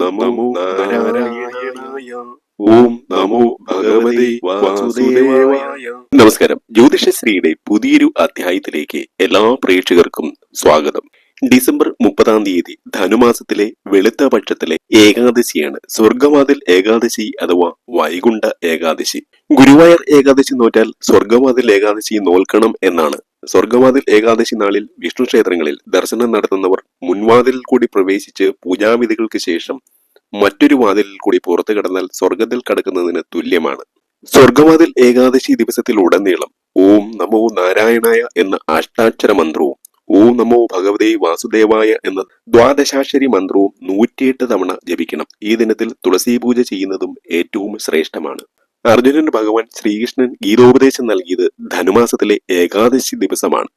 നമോ ഓം നമോ ഭഗവതി നമസ്കാരം. ജ്യോതിഷശ്രീയുടെ പുതിയൊരു അധ്യായത്തിലേക്ക് എല്ലാ പ്രേക്ഷകർക്കും സ്വാഗതം. ഡിസംബർ മുപ്പതാം തീയതി ധനുമാസത്തിലെ വെളുത്ത പക്ഷത്തിലെ ഏകാദശിയാണ്. സ്വർഗവാതിൽ ഏകാദശി അഥവാ വൈകുണ്ഠ ഏകാദശി. ഗുരുവായൂർ ഏകാദശി നോറ്റാൽ സ്വർഗവാതിൽ ഏകാദശി നോൽക്കണം എന്നാണ് സ്വർഗവാതിൽ ഏകാദശി നാളിൽ വിഷ്ണു ക്ഷേത്രങ്ങളിൽ ദർശനം നടത്തുന്നവർ മുൻവാതിലിൽ കൂടി പ്രവേശിച്ച് പൂജാവിധികൾക്ക് ശേഷം മറ്റൊരു വാതിലിൽ കൂടി പുറത്തു കടന്നാൽ സ്വർഗത്തിൽ കടക്കുന്നതിന് തുല്യമാണ്. സ്വർഗവാതിൽ ഏകാദശി ദിവസത്തിലുടനീളം ഓം നമോ നാരായണായ എന്ന അഷ്ടാക്ഷര മന്ത്രവും ഓം നമോ ഭഗവതേ വാസുദേവായ എന്ന ദ്വാദശാക്ഷരി മന്ത്രവും നൂറ്റിയെട്ട് തവണ ജപിക്കണം. ഈ ദിനത്തിൽ തുളസി പൂജ ചെയ്യുന്നതും ഏറ്റവും ശ്രേഷ്ഠമാണ്. അർജുനൻ ഭഗവാൻ ശ്രീകൃഷ്ണൻ ഗീതോപദേശം നൽകിയത് ധനുമാസത്തിലെ ഏകാദശി ദിവസമാണ്.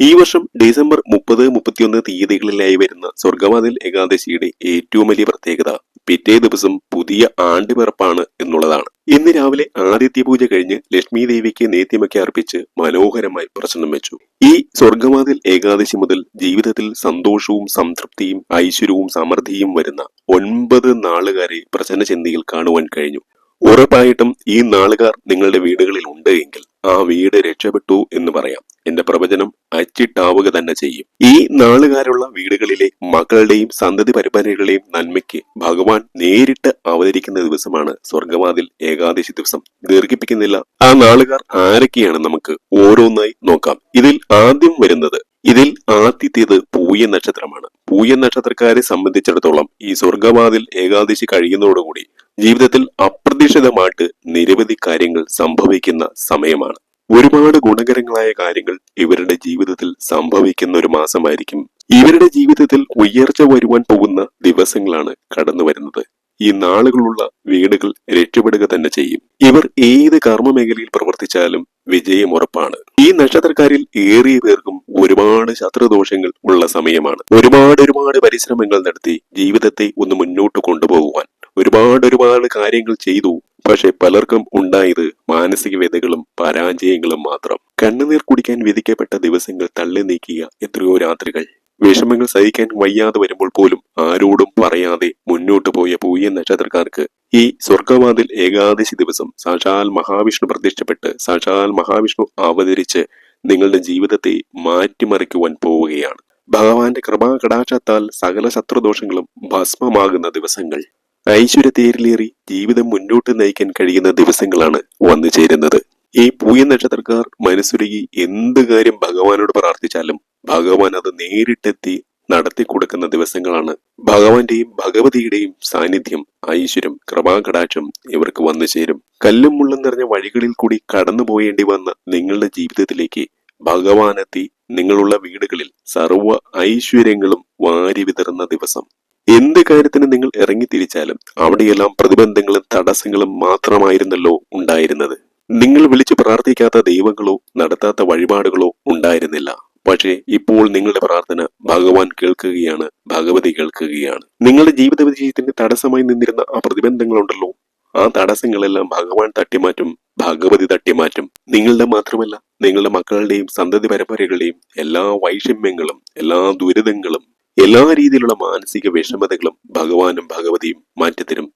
ഈ വർഷം ഡിസംബർ മുപ്പത് മുപ്പത്തിയൊന്ന് തീയതികളിലായി വരുന്ന സ്വർഗവാതിൽ ഏകാദശിയുടെ ഏറ്റവും വലിയ പ്രത്യേകത പിറ്റേ ദിവസം പുതിയ ആണ്ടുപിറപ്പാണ് എന്നുള്ളതാണ്. ഇന്ന് രാവിലെ ആദിത്യ പൂജ കഴിഞ്ഞ് ലക്ഷ്മി ദേവിക്ക് നേത്യമൊക്കെ അർപ്പിച്ച് മനോഹരമായി പ്രശ്നം വെച്ചു. ഈ സ്വർഗവാതിൽ ഏകാദശി മുതൽ ജീവിതത്തിൽ സന്തോഷവും സംതൃപ്തിയും ഐശ്വര്യവും സമൃദ്ധിയും വരുന്ന ഒൻപത് നാളുകാരെ പ്രചനചിന്തയിൽ കാണുവാൻ കഴിഞ്ഞു. ഉറപ്പായിട്ടും ഈ നാളുകാർ നിങ്ങളുടെ വീടുകളിൽ ഉണ്ട് എങ്കിൽ ആ വീട് രക്ഷപ്പെട്ടു എന്ന് പറയാം. എന്റെ പ്രവചനം അച്ചിട്ടാവുക തന്നെ ചെയ്യും. ഈ നാളുകാരുള്ള വീടുകളിലെ മക്കളുടെയും സന്തതി പരിപാടികളുടെയും നന്മയ്ക്ക് ഭഗവാൻ നേരിട്ട് അവതരിക്കുന്ന ദിവസമാണ് സ്വർഗവാതിൽ ഏകാദശി ദിവസം. ദീർഘിപ്പിക്കുന്നില്ല. ആ നാളുകാർ ആരൊക്കെയാണ് നമുക്ക് ഓരോന്നായി നോക്കാം. ഇതിൽ ആദ്യം വരുന്നത് ഇതിൽ ആദ്യത്തേത് പൂയ നക്ഷത്രമാണ്. പൂയ നക്ഷത്രക്കാരെ സംബന്ധിച്ചിടത്തോളം ഈ സ്വർഗവാതിൽ ഏകാദശി കഴിയുന്നതോടുകൂടി ജീവിതത്തിൽ അപ്രതീക്ഷിതമായിട്ട് നിരവധി കാര്യങ്ങൾ സംഭവിക്കുന്ന സമയമാണ്. ഒരുപാട് ഗുണകരങ്ങളായ കാര്യങ്ങൾ ഇവരുടെ ജീവിതത്തിൽ സംഭവിക്കുന്ന ഒരു മാസമായിരിക്കും. ഇവരുടെ ജീവിതത്തിൽ ഉയർച്ച വരുവാൻ പോകുന്ന ദിവസങ്ങളാണ് കടന്നു വരുന്നത്. ഈ നാളുകളുള്ള വീടുകൾ രക്ഷപ്പെടുക തന്നെ ചെയ്യും. ഇവർ ഏത് കർമ്മ മേഖലയിൽ പ്രവർത്തിച്ചാലും വിജയം ഉറപ്പാണ്. ഈ നക്ഷത്രക്കാരിൽ ഏറിയ പേർക്കും ഒരുപാട് ശത്രുദോഷങ്ങൾ ഉള്ള സമയമാണ്. ഒരുപാട് ഒരുപാട് പരിശ്രമങ്ങൾ നടത്തി ജീവിതത്തെ ഒന്ന് മുന്നോട്ട് കൊണ്ടുപോകുവാൻ. ഒരുപാട് ഒരുപാട് കാര്യങ്ങൾ ചെയ്തു. പക്ഷെ പലർക്കും ഉണ്ടായത് മാനസിക വ്യതകളും പരാജയങ്ങളും മാത്രം. കണ്ണുനീർ കുടിക്കാൻ വിധിക്കപ്പെട്ട ദിവസങ്ങൾ തള്ളി നീക്കിയ എത്രയോ രാത്രികൾ. വിഷമങ്ങൾ സഹിക്കാൻ വയ്യാതെ വരുമ്പോൾ പോലും ആരോടും പറയാതെ മുന്നോട്ട് പോയ പൂയ നക്ഷത്രക്കാർക്ക് ഈ സ്വർഗവാതിൽ ഏകാദശി ദിവസം സാക്ഷാൽ മഹാവിഷ്ണു പ്രത്യക്ഷപ്പെട്ട് സാക്ഷാൽ മഹാവിഷ്ണു അവതരിച്ച് നിങ്ങളുടെ ജീവിതത്തെ മാറ്റിമറിക്കുവാൻ പോവുകയാണ്. ഭഗവാന്റെ കൃപാ കടാക്ഷത്താൽ സകല ശത്രുദോഷങ്ങളും ഭസ്മമാകുന്ന ദിവസങ്ങൾ. ഐശ്വര്യത്തേരിലേറി ജീവിതം മുന്നോട്ട് നയിക്കാൻ കഴിയുന്ന ദിവസങ്ങളാണ് വന്നു ചേരുന്നത്. ഈ പൂയ നക്ഷത്രക്കാർ മനസ്സുരുകി എന്ത് കാര്യം ഭഗവാനോട് പ്രാർത്ഥിച്ചാലും ഭഗവാൻ അത് നേരിട്ടെത്തി നടത്തി കൊടുക്കുന്ന ദിവസങ്ങളാണ്. ഭഗവാന്റെയും ഭഗവതിയുടെയും സാന്നിധ്യം ഐശ്വര്യം കൃപാകടാക്ഷം ഇവർക്ക് വന്നു ചേരും. കല്ലും മുള്ളും നിറഞ്ഞ വഴികളിൽ കൂടി കടന്നു പോയേണ്ടി വന്ന നിങ്ങളുടെ ജീവിതത്തിലേക്ക് ഭഗവാനെത്തി നിങ്ങളുള്ള വീടുകളിൽ സർവ ഐശ്വര്യങ്ങളും വാരി വിതറുന്ന ദിവസം. എന്ത് കാര്യത്തിന് നിങ്ങൾ ഇറങ്ങി തിരിച്ചാലും അവിടെയെല്ലാം പ്രതിബന്ധങ്ങളും തടസ്സങ്ങളും മാത്രമായിരുന്നല്ലോ ഉണ്ടായിരുന്നത്. നിങ്ങൾ വിളിച്ചു പ്രാർത്ഥിക്കാത്ത ദൈവങ്ങളോ നടത്താത്ത വഴിപാടുകളോ ഉണ്ടായിരുന്നില്ല. പക്ഷേ ഇപ്പോൾ നിങ്ങളുടെ പ്രാർത്ഥന ഭഗവാൻ കേൾക്കുകയാണ് ഭഗവതി കേൾക്കുകയാണ്. നിങ്ങളുടെ ജീവിത വിജയത്തിന്റെ തടസ്സമായി നിന്നിരുന്ന ആ പ്രതിബന്ധങ്ങളുണ്ടല്ലോ. ആ തടസ്സങ്ങളെല്ലാം ഭഗവാൻ തട്ടിമാറ്റും ഭഗവതി തട്ടിമാറ്റും. നിങ്ങളുടെ മാത്രമല്ല നിങ്ങളുടെ മക്കളുടെയും സന്തതി പരമ്പരകളുടെയും എല്ലാ വൈഷമ്യങ്ങളും എല്ലാ ദുരിതങ്ങളും എല്ലാ രീതിയിലുള്ള മാനസിക വിഷമതകളും ഭഗവാനും ഭഗവതിയും മാറ്റിത്തരും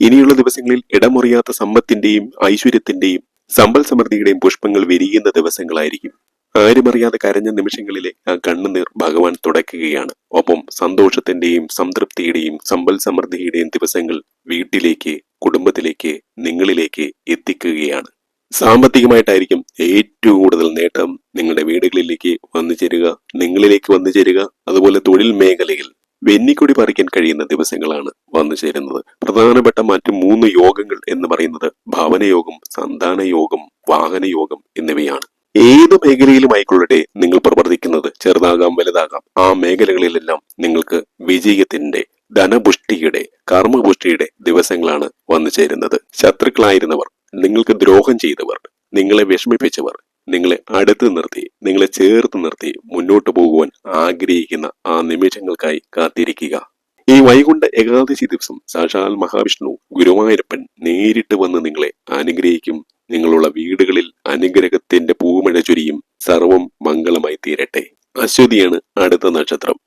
ഇനിയുള്ള ദിവസങ്ങളിൽ ഇടമുറിയാത്ത സമ്പത്തിന്റെയും ഐശ്വര്യത്തിന്റെയും സമ്പൽ സമൃദ്ധിയുടെയും പുഷ്പങ്ങൾ വിരിയുന്ന ദിവസങ്ങളായിരിക്കും. ആരുമറിയാതെ കരഞ്ഞ നിമിഷങ്ങളിലെ ആ കണ്ണുനീർ ഭഗവാൻ തുടയ്ക്കുകയാണ്. ഒപ്പം സന്തോഷത്തിന്റെയും സംതൃപ്തിയുടെയും സമ്പൽ സമൃദ്ധിയുടെയും ദിവസങ്ങൾ വീട്ടിലേക്ക് കുടുംബത്തിലേക്ക് നിങ്ങളിലേക്ക് എത്തിക്കുകയാണ്. സാമ്പത്തികമായിട്ടായിരിക്കും ഏറ്റവും കൂടുതൽ നേട്ടം നിങ്ങളുടെ വീടുകളിലേക്ക് വന്നു ചേരുക നിങ്ങളിലേക്ക് വന്നു ചേരുക. അതുപോലെ തൊഴിൽ മേഖലയിൽ വെന്നിക്കൊടി പറിക്കാൻ കഴിയുന്ന ദിവസങ്ങളാണ് വന്നു ചേരുന്നത്. പ്രധാനപ്പെട്ട മറ്റു മൂന്ന് യോഗങ്ങൾ എന്ന് പറയുന്നത് ഭവനയോഗം സന്താന യോഗം വാഹനയോഗം എന്നിവയാണ്. ഏത് മേഖലയിലും ആയിക്കൊള്ളട്ടെ നിങ്ങൾ പ്രവർത്തിക്കുന്നത്? ചെറുതാകാം വലുതാകാം. ആ മേഖലകളിലെല്ലാം നിങ്ങൾക്ക് വിജയത്തിന്റെ ധനപുഷ്ടിയുടെ കർമ്മപുഷ്ടിയുടെ ദിവസങ്ങളാണ് വന്നു ചേരുന്നത്. ശത്രുക്കളായിരുന്നവർ നിങ്ങൾക്ക് ദ്രോഹം ചെയ്തവർ നിങ്ങളെ വിഷമിപ്പിച്ചവർ നിങ്ങളെ അടുത്ത് നിർത്തി നിങ്ങളെ ചേർത്ത് നിർത്തി മുന്നോട്ട് പോകുവാൻ ആഗ്രഹിക്കുന്ന ആ നിമിഷങ്ങൾക്കായി കാത്തിരിക്കുക. ഈ വൈകുണ്ഠ ഏകാദശി ദിവസം സാക്ഷാൽ മഹാവിഷ്ണു ഗുരുവായൂരപ്പൻ നേരിട്ട് വന്ന് നിങ്ങളെ അനുഗ്രഹിക്കും. നിങ്ങളുള്ള വീടുകളിൽ അനുഗ്രഹത്തിന്റെ പൂമഴ ചൊരിയും സർവം മംഗളമായി തീരട്ടെ. അശ്വതിയാണ് അടുത്ത നക്ഷത്രം.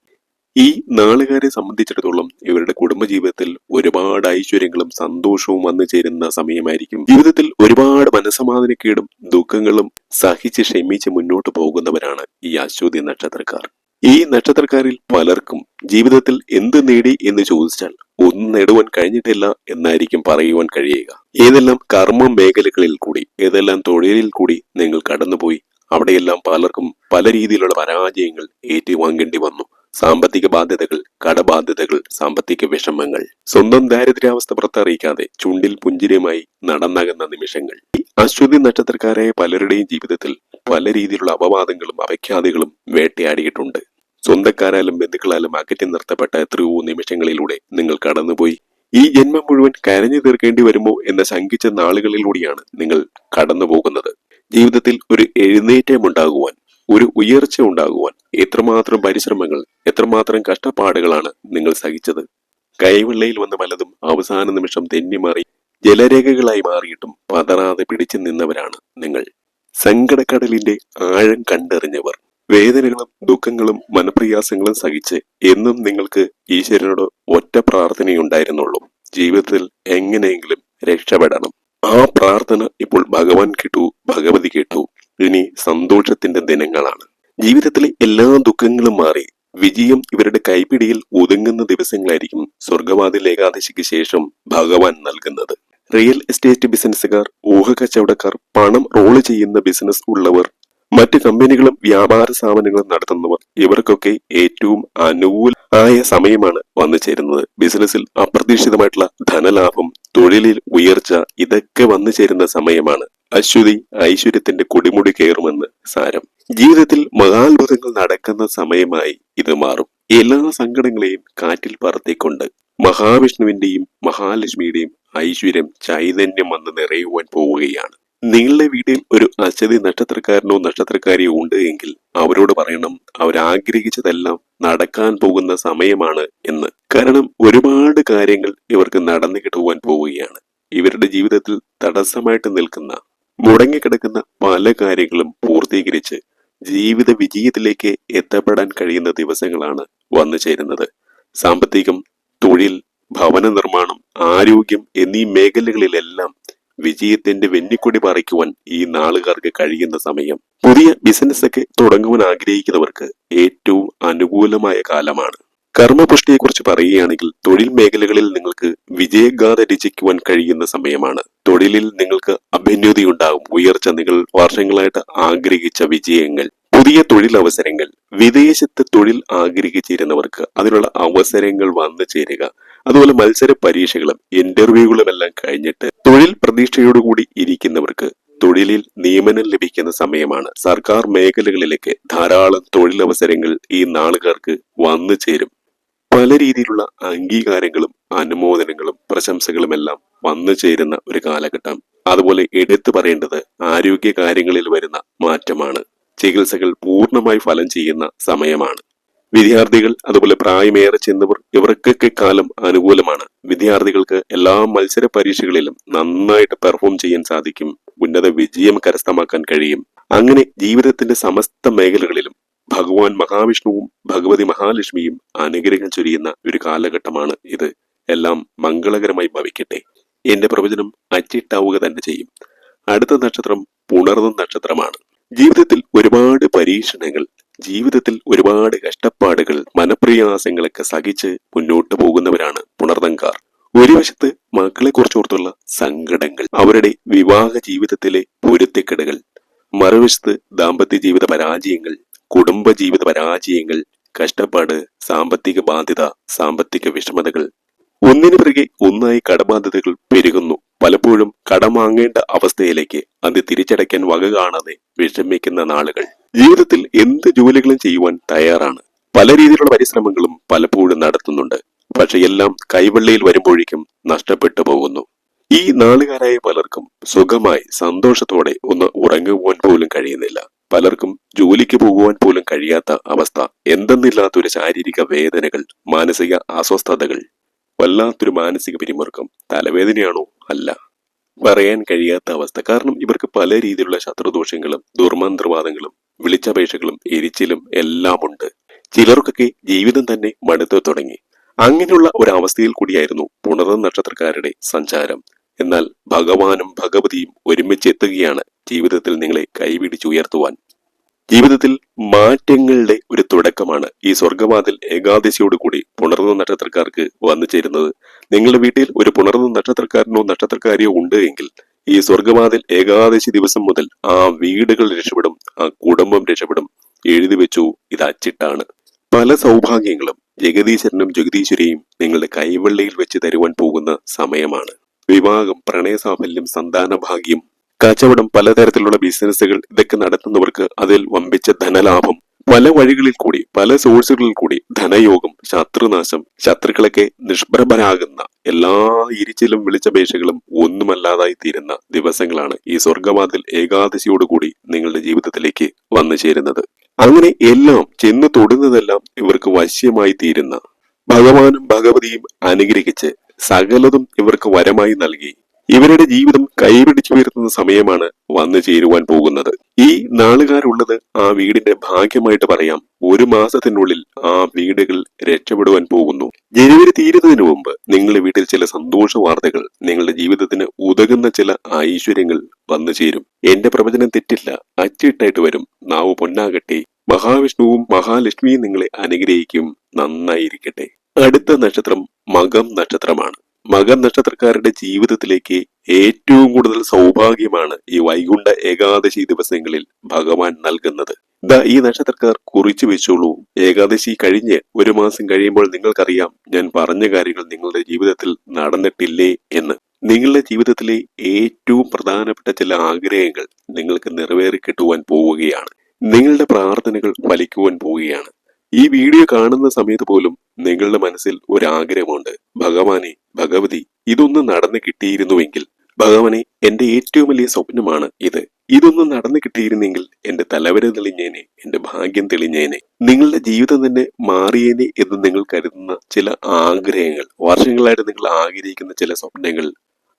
ഈ നാളുകാരെ സംബന്ധിച്ചിടത്തോളം ഇവരുടെ കുടുംബജീവിതത്തിൽ ഒരുപാട് ഐശ്വര്യങ്ങളും സന്തോഷവും വന്നു ചേരുന്ന സമയമായിരിക്കും. ജീവിതത്തിൽ ഒരുപാട് മനസമാധാനക്കേടും ദുഃഖങ്ങളും സഹിച്ച് ക്ഷമിച്ച് മുന്നോട്ട് പോകുന്നവരാണ് ഈ അശ്വതി നക്ഷത്രക്കാർ. ഈ നക്ഷത്രക്കാരിൽ പലർക്കും ജീവിതത്തിൽ എന്ത് നേടി എന്ന് ചോദിച്ചാൽ ഒന്നും നേടുവാൻ കഴിഞ്ഞിട്ടില്ല എന്നായിരിക്കും പറയുവാൻ കഴിയുക. ഏതെല്ലാം കർമ്മ മേഖലകളിൽ കൂടി ഏതെല്ലാം തൊഴിലിൽ കൂടി നിങ്ങൾ കടന്നുപോയി അവിടെയെല്ലാം പലർക്കും പല രീതിയിലുള്ള പരാജയങ്ങൾ ഏറ്റുവാങ്ങേണ്ടി വന്നു. സാമ്പത്തിക ബാധ്യതകൾ കടബാധ്യതകൾ സാമ്പത്തിക വിഷമങ്ങൾ സ്വന്തം ദാരിദ്ര്യാവസ്ഥ പുറത്തറിയിക്കാതെ ചുണ്ടിൽ പുഞ്ചിരിയുമായി നടന്നകുന്ന നിമിഷങ്ങൾ. അശ്വതി നക്ഷത്രക്കാരായ പലരുടെയും ജീവിതത്തിൽ പല രീതിയിലുള്ള അപവാദങ്ങളും അപഖ്യാതികളും വേട്ടയാടിയിട്ടുണ്ട്. സ്വന്തക്കാരാലും ബന്ധുക്കളാലും അകറ്റി നിർത്തപ്പെട്ട എത്രയോ നിമിഷങ്ങളിലൂടെ നിങ്ങൾ കടന്നുപോയി. ഈ ജന്മം മുഴുവൻ കരഞ്ഞു തീർക്കേണ്ടി വരുമോ എന്ന ശങ്കിച്ച നാളുകളിലൂടെയാണ് നിങ്ങൾ കടന്നു പോകുന്നത് ജീവിതത്തിൽ ഒരു എഴുന്നേറ്റം ഉണ്ടാകുവാൻ ഒരു ഉയർച്ച ഉണ്ടാകുവാൻ എത്രമാത്രം പരിശ്രമങ്ങൾ എത്രമാത്രം കഷ്ടപ്പാടുകളാണ് നിങ്ങൾ സഹിച്ചത്. കൈവെള്ളയിൽ വന്ന പലതും അവസാന നിമിഷം തെന്നിമാറി ജലരേഖകളായി മാറിയിട്ടും പതറാതെ പിടിച്ചു നിന്നവരാണ് നിങ്ങൾ. സങ്കടക്കടലിന്റെ ആഴം കണ്ടറിഞ്ഞവർ. വേദനകളും ദുഃഖങ്ങളും മനപ്രയാസങ്ങളും സഹിച്ച് എന്നും നിങ്ങൾക്ക് ഈശ്വരനോട് ഒറ്റ പ്രാർത്ഥനയുണ്ടായിരുന്നുള്ളൂ ജീവിതത്തിൽ എങ്ങനെയെങ്കിലും രക്ഷപ്പെടണം. ആ പ്രാർത്ഥന ഇപ്പോൾ ഭഗവാൻ കേട്ടു ഭഗവതി കേട്ടു. ഇനി സന്തോഷത്തിന്റെ ദിനങ്ങളാണ്. ജീവിതത്തിലെ എല്ലാ ദുഃഖങ്ങളും മാറി. വിജയം ഇവരുടെ കൈപിടിയിൽ ഒതുങ്ങുന്ന ദിവസങ്ങളായിരിക്കും സ്വർഗവാതിൽ ഏകാദശിക്ക് ശേഷം ഭഗവാൻ നൽകുന്നത്. റിയൽ എസ്റ്റേറ്റ് ബിസിനസ്സുകാർ ഊഹ കച്ചവടക്കാർ പണം റോൾ ചെയ്യുന്ന ബിസിനസ് ഉള്ളവർ മറ്റ് കമ്പനികളും വ്യാപാര സ്ഥാപനങ്ങളും നടത്തുന്നവർ ഇവർക്കൊക്കെ ഏറ്റവും അനുകൂല ആയ സമയമാണ് വന്നു ചേരുന്നത്. ബിസിനസ്സിൽ അപ്രതീക്ഷിതമായിട്ടുള്ള ധനലാഭം തൊഴിലിൽ ഉയർച്ച ഇതൊക്കെ വന്നു ചേരുന്ന സമയമാണ്. അശ്വതി ഐശ്വര്യത്തിന്റെ കൊടിമുടി കയറുമെന്ന് സാരം. ജീവിതത്തിൽ മഹാത്ഭുതങ്ങൾ നടക്കുന്ന സമയമായി ഇത് മാറും. എല്ലാ സങ്കടങ്ങളെയും കാറ്റിൽ പറത്തിക്കൊണ്ട് മഹാവിഷ്ണുവിന്റെയും മഹാലക്ഷ്മിയുടെയും ഐശ്വര്യം ചൈതന്യം വന്ന് നിറയുവാൻ പോവുകയാണ്. നിങ്ങളുടെ വീട്ടിൽ ഒരു അശ്വതി നക്ഷത്രക്കാരനോ നക്ഷത്രക്കാരിയോ ഉണ്ട് എങ്കിൽ അവരോട് പറയണം അവരാഗ്രഹിച്ചതെല്ലാം നടക്കാൻ പോകുന്ന സമയമാണ് എന്ന്. കാരണം ഒരുപാട് കാര്യങ്ങൾ ഇവർക്ക് നടന്നു കിട്ടുവാൻ പോവുകയാണ്. ഇവരുടെ ജീവിതത്തിൽ തടസ്സമായിട്ട് നിൽക്കുന്ന മുടങ്ങിക്കിടക്കുന്ന പല കാര്യങ്ങളും പൂർത്തീകരിച്ച് ജീവിത വിജയത്തിലേക്ക് എത്തപ്പെടാൻ കഴിയുന്ന ദിവസങ്ങളാണ് വന്നു ചേരുന്നത്. സാമ്പത്തികം തൊഴിൽ ഭവന നിർമ്മാണം ആരോഗ്യം എന്നീ മേഖലകളിലെല്ലാം വിജയത്തിന്റെ വെന്നിക്കൊടി പറിക്കുവാൻ ഈ നാളുകാർക്ക് കഴിയുന്ന സമയം. പുതിയ ബിസിനസ് ഒക്കെ തുടങ്ങുവാൻ ആഗ്രഹിക്കുന്നവർക്ക് ഏറ്റവും അനുകൂലമായ കാലമാണ്. കർമ്മപുഷ്ടിയെക്കുറിച്ച് പറയുകയാണെങ്കിൽ തൊഴിൽ മേഖലകളിൽ നിങ്ങൾക്ക് വിജയഗാഥ രചിക്കുവാൻ കഴിയുന്ന സമയമാണ്. തൊഴിലിൽ നിങ്ങൾക്ക് അഭ്യുന്നതിയുണ്ടാകും ഉയർച്ച നിങ്ങൾ വർഷങ്ങളായിട്ട് ആഗ്രഹിച്ച വിജയങ്ങൾ. പുതിയ തൊഴിലവസരങ്ങൾ വിദേശത്ത് തൊഴിൽ ആഗ്രഹിച്ചിരുന്നവർക്ക് അതിനുള്ള അവസരങ്ങൾ വന്നു ചേരുക. അതുപോലെ മത്സര പരീക്ഷകളും ഇന്റർവ്യൂകളും എല്ലാം കഴിഞ്ഞിട്ട് തൊഴിൽ പ്രതീക്ഷയോടുകൂടി ഇരിക്കുന്നവർക്ക് തൊഴിലിൽ നിയമനം ലഭിക്കുന്ന സമയമാണ്. സർക്കാർ മേഖലകളിലേക്ക് ധാരാളം തൊഴിലവസരങ്ങൾ ഈ നാളുകാർക്ക് വന്നു ചേരും. പല രീതിയിലുള്ള അംഗീകാരങ്ങളും അനുമോദനങ്ങളും പ്രശംസകളും എല്ലാം വന്നു ചേരുന്ന ഒരു കാലഘട്ടം. അതുപോലെ എടുത്തു പറയേണ്ടത് ആരോഗ്യ കാര്യങ്ങളിൽ വരുന്ന മാറ്റമാണ്. ചികിത്സകൾ പൂർണമായി ഫലം ചെയ്യുന്ന സമയമാണ്. വിദ്യാർത്ഥികൾ അതുപോലെ പ്രായമേറെ ചെന്നവർ ഇവർക്കൊക്കെ കാലം അനുകൂലമാണ്. വിദ്യാർത്ഥികൾക്ക് എല്ലാ മത്സര പരീക്ഷകളിലും നന്നായിട്ട് പെർഫോം ചെയ്യാൻ സാധിക്കും. ഉന്നത വിജയം കരസ്ഥമാക്കാൻ കഴിയും. അങ്ങനെ ജീവിതത്തിന്റെ സമസ്ത മേഖലകളിലും ഭഗവാൻ മഹാവിഷ്ണുവും ഭഗവതി മഹാലക്ഷ്മിയും അനുഗ്രഹം ചൊരിയുന്ന ഒരു കാലഘട്ടമാണ് ഇത്. എല്ലാം മംഗളകരമായി ഭവിക്കട്ടെ. എന്റെ പ്രവചനം അച്ചിട്ടാവുക തന്നെ ചെയ്യും. അടുത്ത നക്ഷത്രം പുണർന്ന നക്ഷത്രമാണ്. ജീവിതത്തിൽ ഒരുപാട് പരീക്ഷണങ്ങൾ ജീവിതത്തിൽ ഒരുപാട് കഷ്ടപ്പാടുകൾ മനപ്രയാസങ്ങളൊക്കെ സഹിച്ച് മുന്നോട്ട് പോകുന്നവരാണ് പുണർദങ്കാർ ഒരു വശത്ത് മക്കളെ കുറിച്ചോർത്തുള്ള സങ്കടങ്ങൾ അവരുടെ വിവാഹ ജീവിതത്തിലെ പൊരുത്തക്കെടുകൾ മറുവശത്ത് ദാമ്പത്യ ജീവിത പരാജയങ്ങൾ കുടുംബ ജീവിത പരാജയങ്ങൾ കഷ്ടപ്പാട് സാമ്പത്തിക ബാധ്യത സാമ്പത്തിക വിഷമതകൾ. ഒന്നിനു പിറകെ ഒന്നായി കടബാധ്യതകൾ പെരുകുന്നു. പലപ്പോഴും കടമാങ്ങേണ്ട അവസ്ഥയിലേക്ക് അത് തിരിച്ചടയ്ക്കാൻ വക കാണാതെ വിഷമിക്കുന്ന നാളുകൾ. ജീവിതത്തിൽ എന്ത് ജോലികളും ചെയ്യുവാൻ തയ്യാറാണ്. പല രീതിയിലുള്ള പരിശ്രമങ്ങളും പലപ്പോഴും നടത്തുന്നുണ്ട്. പക്ഷെ എല്ലാം കൈവെള്ളയിൽ വരുമ്പോഴേക്കും നഷ്ടപ്പെട്ടു പോകുന്നു. ഈ നാളുകാരായ പലർക്കും സുഖമായി സന്തോഷത്തോടെ ഒന്ന് ഉറങ്ങുവാൻ പോലും കഴിയുന്നില്ല. പലർക്കും ജോലിക്ക് പോകുവാൻ പോലും കഴിയാത്ത അവസ്ഥ എന്തെന്നില്ലാത്തൊരു ശാരീരിക വേദനകൾ മാനസിക അസ്വസ്ഥതകൾ വല്ലാത്തൊരു മാനസിക പിരിമുറുക്കം തലവേദനയാണോ? അല്ല. പറയാൻ കഴിയാത്ത അവസ്ഥ. കാരണം ഇവർക്ക് പല രീതിയിലുള്ള ശത്രുദോഷങ്ങളും ദുർമന്ത്രവാദങ്ങളും വിളിച്ചപേക്ഷകളും എരിച്ചിലും എല്ലാം ഉണ്ട് ചിലർക്കൊക്കെ ജീവിതം തന്നെ മടുത്തു തുടങ്ങി. അങ്ങനെയുള്ള ഒരവസ്ഥയിൽ കൂടിയായിരുന്നു പുണർ നക്ഷത്രക്കാരുടെ സഞ്ചാരം. എന്നാൽ ഭഗവാനും ഭഗവതിയും ഒരുമിച്ച് എത്തുകയാണ് ജീവിതത്തിൽ നിങ്ങളെ കൈപിടിച്ചുയർത്തുവാൻ ജീവിതത്തിൽ മാറ്റങ്ങളുടെ ഒരു തുടക്കമാണ് ഈ സ്വർഗവാതിൽ ഏകാദശിയോടുകൂടി പുണർന്ന നക്ഷത്രക്കാർക്ക് വന്നു ചേരുന്നത് നിങ്ങളുടെ വീട്ടിൽ ഒരു പുണർന്ന നക്ഷത്രക്കാരനോ നക്ഷത്രക്കാരിയോ ഉണ്ട് എങ്കിൽ ഈ സ്വർഗവാതിൽ ഏകാദശി ദിവസം മുതൽ ആ വീടുകൾ രക്ഷപ്പെടും ആ കുടുംബം രക്ഷപ്പെടും. എഴുതി വെച്ചു ഇത് അച്ചിട്ടാണ് പല സൗഭാഗ്യങ്ങളും ജഗദീശ്വരനും ജഗദീശ്വരിയും നിങ്ങളുടെ കൈവെള്ളയിൽ വെച്ച് തരുവാൻ പോകുന്ന സമയമാണ്. വിവാഹം പ്രണയസാഫല്യം സന്താനഭാഗ്യം കച്ചവടം പലതരത്തിലുള്ള ബിസിനസ്സുകൾ ഇതൊക്കെ നടത്തുന്നവർക്ക് അതിൽ വമ്പിച്ച ധനലാഭം പല വഴികളിൽ കൂടി പല സോഴ്സുകളിൽ കൂടി ധനയോഗം ശത്രുനാശം ശത്രുക്കളൊക്കെ നിഷ്പ്രഭരാകുന്ന എല്ലാ ഇരിച്ചിലും വിളിച്ചപേക്ഷകളും ഒന്നുമല്ലാതായി തീരുന്ന ദിവസങ്ങളാണ് ഈ സ്വർഗവാതിൽ ഏകാദശിയോടുകൂടി നിങ്ങളുടെ ജീവിതത്തിലേക്ക് വന്നു ചേരുന്നത്. അങ്ങനെ എല്ലാം ചെന്ന് തൊടുന്നതെല്ലാം ഇവർക്ക് വശ്യമായി തീരുന്ന ഭഗവാനും ഭഗവതിയും അനുഗ്രഹിച്ച് സകലതും ഇവർക്ക് വരമായി നൽകി ഇവരുടെ ജീവിതം കൈപിടിച്ചു ഉയർത്തുന്ന സമയമാണ് വന്നു ചേരുവാൻ പോകുന്നത്. ഈ നാളുകാരുള്ളത് ആ വീടിന്റെ ഭാഗ്യമായിട്ട് പറയാം. ഒരു മാസത്തിനുള്ളിൽ ആ വീടുകൾ രക്ഷപ്പെടുവാൻ പോകുന്നു. ജനുവരി തീരുന്നതിന് മുമ്പ് നിങ്ങളുടെ വീട്ടിൽ ചില സന്തോഷ വാർത്തകൾ നിങ്ങളുടെ ജീവിതത്തിന് ഉതകുന്ന ചില ഐശ്വര്യങ്ങൾ വന്നു ചേരും. എന്റെ പ്രവചനം തെറ്റില്ല. അച്ചിട്ടായിട്ട് വരും. നാവ് പൊന്നാകട്ടെ. മഹാവിഷ്ണുവും മഹാലക്ഷ്മിയും നിങ്ങളെ അനുഗ്രഹിക്കും. നന്നായിരിക്കട്ടെ. അടുത്ത നക്ഷത്രം മകം നക്ഷത്രമാണ്. മകൻ നക്ഷത്രക്കാരുടെ ജീവിതത്തിലേക്ക് ഏറ്റവും കൂടുതൽ സൗഭാഗ്യമാണ് ഈ വൈകുണ്ഠ ഏകാദശി ദിവസങ്ങളിൽ ഭഗവാൻ നൽകുന്നത്. ദാ ഈ നക്ഷത്രക്കാർ കുറിച്ചു വെച്ചോളൂ. ഏകാദശി കഴിഞ്ഞ് ഒരു മാസം കഴിയുമ്പോൾ നിങ്ങൾക്കറിയാം ഞാൻ പറഞ്ഞ കാര്യങ്ങൾ നിങ്ങളുടെ ജീവിതത്തിൽ നടന്നിട്ടില്ലേ എന്ന്. നിങ്ങളുടെ ജീവിതത്തിലെ ഏറ്റവും പ്രധാനപ്പെട്ട ചില ആഗ്രഹങ്ങൾ നിങ്ങൾക്ക് നിറവേറി കിട്ടുവാൻ പോവുകയാണ്. നിങ്ങളുടെ പ്രാർത്ഥനകൾ ഫലിക്കുവാൻ പോവുകയാണ്. ഈ വീഡിയോ കാണുന്ന സമയത്ത് പോലും നിങ്ങളുടെ മനസ്സിൽ ഒരു ആഗ്രഹമുണ്ട് ഭഗവാനെ ഭഗവതി ഇതൊന്ന് നടന്നു കിട്ടിയിരുന്നുവെങ്കിൽ ഭഗവാനെ എന്റെ ഏറ്റവും വലിയ സ്വപ്നമാണ് ഇത്. ഇതൊന്നും നടന്നു കിട്ടിയിരുന്നെങ്കിൽ എന്റെ തലവര തെളിഞ്ഞേനെ എന്റെ ഭാഗ്യം തെളിഞ്ഞേനെ നിങ്ങളുടെ ജീവിതം തന്നെ മാറിയേനെ എന്ന് നിങ്ങൾ കരുതുന്ന ചില ആഗ്രഹങ്ങൾ വർഷങ്ങളായിട്ട് നിങ്ങൾ ആഗ്രഹിക്കുന്ന ചില സ്വപ്നങ്ങൾ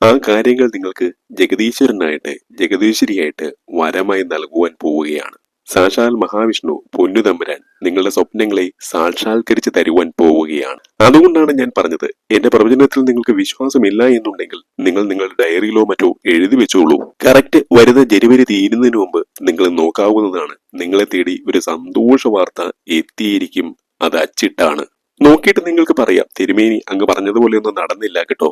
ആ കാര്യങ്ങൾ നിങ്ങൾക്ക് ജഗദീശ്വരനായിട്ട് ജഗദീശ്വരിയായിട്ട് വരമായി നൽകുവാൻ പോവുകയാണ്. സാക്ഷാൽ മഹാവിഷ്ണു പൊന്നുതമ്പുരാൻ നിങ്ങളുടെ സ്വപ്നങ്ങളെ സാക്ഷാത്കരിച്ച് തരുവാൻ പോവുകയാണ്. അതുകൊണ്ടാണ് ഞാൻ പറഞ്ഞത് എന്റെ പ്രവചനത്തിൽ നിങ്ങൾക്ക് വിശ്വാസമില്ല എന്നുണ്ടെങ്കിൽ നിങ്ങൾ നിങ്ങളുടെ ഡയറിയിലോ മറ്റോ എഴുതി വെച്ചോളൂ. കറക്റ്റ് വരുന്ന ജനുവരി തീരുന്നതിന് മുമ്പ് നിങ്ങൾ നോക്കാവുന്നതാണ്. നിങ്ങളെ തേടി ഒരു സന്തോഷ വാർത്ത എത്തിയിരിക്കും അത് അച്ചിട്ടാണ്. നോക്കിയിട്ട് നിങ്ങൾക്ക് പറയാം തിരുമേനി അങ്ങ് പറഞ്ഞതുപോലെ ഒന്നും നടന്നില്ല കേട്ടോ.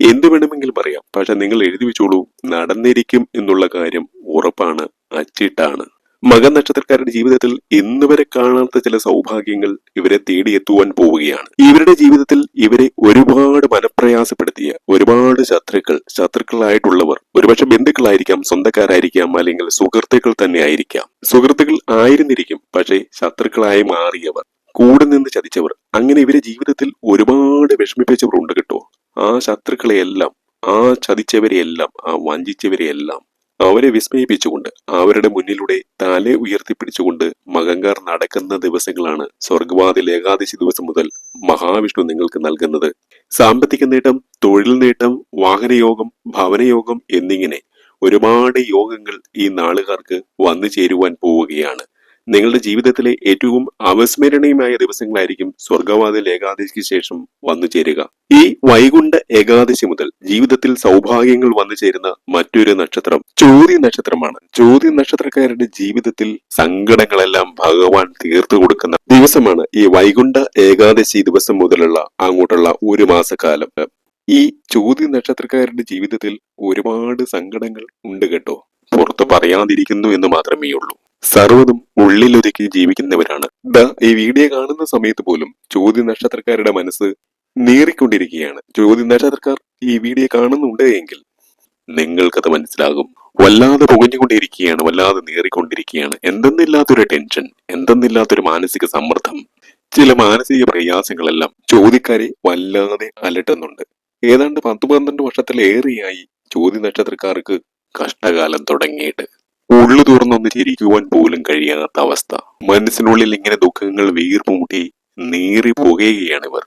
എന്ത് വേണമെങ്കിലും പറയാം പക്ഷെ നിങ്ങൾ എഴുതി വെച്ചോളൂ നടന്നിരിക്കും എന്നുള്ള കാര്യം ഉറപ്പാണ് അച്ചിട്ടാണ്. മകൻ നക്ഷത്രക്കാരുടെ ജീവിതത്തിൽ ഇന്ന് വരെ കാണാത്ത ചില സൗഭാഗ്യങ്ങൾ ഇവരെ തേടിയെത്തുവാൻ പോവുകയാണ്. ഇവരുടെ ജീവിതത്തിൽ ഇവരെ ഒരുപാട് മനപ്രയാസപ്പെടുത്തിയ ഒരുപാട് ശത്രുക്കൾ ശത്രുക്കളായിട്ടുള്ളവർ ഒരുപക്ഷെ ബന്ധുക്കളായിരിക്കാം സ്വന്തക്കാരായിരിക്കാം അല്ലെങ്കിൽ സുഹൃത്തുക്കൾ തന്നെ ആയിരിക്കാം. സുഹൃത്തുക്കൾ ആയിരുന്നിരിക്കും പക്ഷേ ശത്രുക്കളായി മാറിയവർ കൂടെ നിന്ന് ചതിച്ചവർ അങ്ങനെ ഇവരെ ജീവിതത്തിൽ ഒരുപാട് വിഷമിപ്പിച്ചവർ ഉണ്ട് കേട്ടോ. ആ ശത്രുക്കളെയെല്ലാം ആ ചതിച്ചവരെയെല്ലാം ആ വഞ്ചിച്ചവരെയെല്ലാം അവരെ വിസ്മയിപ്പിച്ചുകൊണ്ട് അവരുടെ മുന്നിലൂടെ തല ഉയർത്തിപ്പിടിച്ചുകൊണ്ട് മകങ്കാർ നടക്കുന്ന ദിവസങ്ങളാണ് സ്വർഗവാതിൽ ഏകാദശി ദിവസം മുതൽ മഹാവിഷ്ണു നിങ്ങൾക്ക് നൽകുന്നത്. സാമ്പത്തിക നേട്ടം തൊഴിൽ നേട്ടം വാഹനയോഗം ഭവനയോഗം എന്നിങ്ങനെ ഒരുപാട് യോഗങ്ങൾ ഈ നാളുകാർക്ക് വന്നു ചേരുവാൻ പോവുകയാണ്. നിങ്ങളുടെ ജീവിതത്തിലെ ഏറ്റവും അവിസ്മരണീയമായ ദിവസങ്ങളായിരിക്കും സ്വർഗവാതിൽ ഏകാദശിക്ക് ശേഷം വന്നു ചേരുക. ഈ വൈകുണ്ഠ ഏകാദശി മുതൽ ജീവിതത്തിൽ സൗഭാഗ്യങ്ങൾ വന്നു ചേരുന്ന മറ്റൊരു നക്ഷത്രം ചോദ്യ നക്ഷത്രമാണ്. ചോദ്യ നക്ഷത്രക്കാരുടെ ജീവിതത്തിൽ സങ്കടങ്ങളെല്ലാം ഭഗവാൻ തീർത്തു കൊടുക്കുന്ന ദിവസമാണ് ഈ വൈകുണ്ഠ ഏകാദശി ദിവസം മുതലുള്ള അങ്ങോട്ടുള്ള ഒരു മാസക്കാലം. ഈ ചോദ്യ നക്ഷത്രക്കാരുടെ ജീവിതത്തിൽ ഒരുപാട് സങ്കടങ്ങൾ ഉണ്ട് കേട്ടോ. പുറത്ത് പറയാതിരിക്കുന്നു എന്ന് മാത്രമേ ഉള്ളൂ സർവതും ഉള്ളിലൊതുക്കി ജീവിക്കുന്നവരാണ്. ദ ഈ വീഡിയോ കാണുന്ന സമയത്ത് പോലും ചോദ്യ നക്ഷത്രക്കാരുടെ മനസ്സ് നീറിക്കൊണ്ടിരിക്കുകയാണ്. ചോദ്യ നക്ഷത്രക്കാർ ഈ വീഡിയോ കാണുന്നുണ്ട് എങ്കിൽ നിങ്ങൾക്കത് മനസ്സിലാകും. വല്ലാതെ പുകഞ്ഞുകൊണ്ടിരിക്കുകയാണ് വല്ലാതെ നീറിക്കൊണ്ടിരിക്കുകയാണ്. എന്തെന്നില്ലാത്തൊരു ടെൻഷൻ എന്തെന്നില്ലാത്തൊരു മാനസിക സമ്മർദ്ദം ചില മാനസിക പ്രയാസങ്ങളെല്ലാം ചോദ്യക്കാരെ വല്ലാതെ അലട്ടുന്നുണ്ട്. ഏതാണ്ട് പത്ത് പന്ത്രണ്ട് വർഷത്തിലേറെയായി ചോദ്യ നക്ഷത്രക്കാർക്ക് കഷ്ടകാലം തുടങ്ങിയിട്ട്. ഉള്ളു തുറന്നൊന്ന് ചിരിക്കുവാൻ പോലും കഴിയാത്ത അവസ്ഥ. മനസ്സിനുള്ളിൽ ഇങ്ങനെ ദുഃഖങ്ങൾ വീർപ്പുമുട്ടി നീറി പോകുകയാണ് ഇവർ.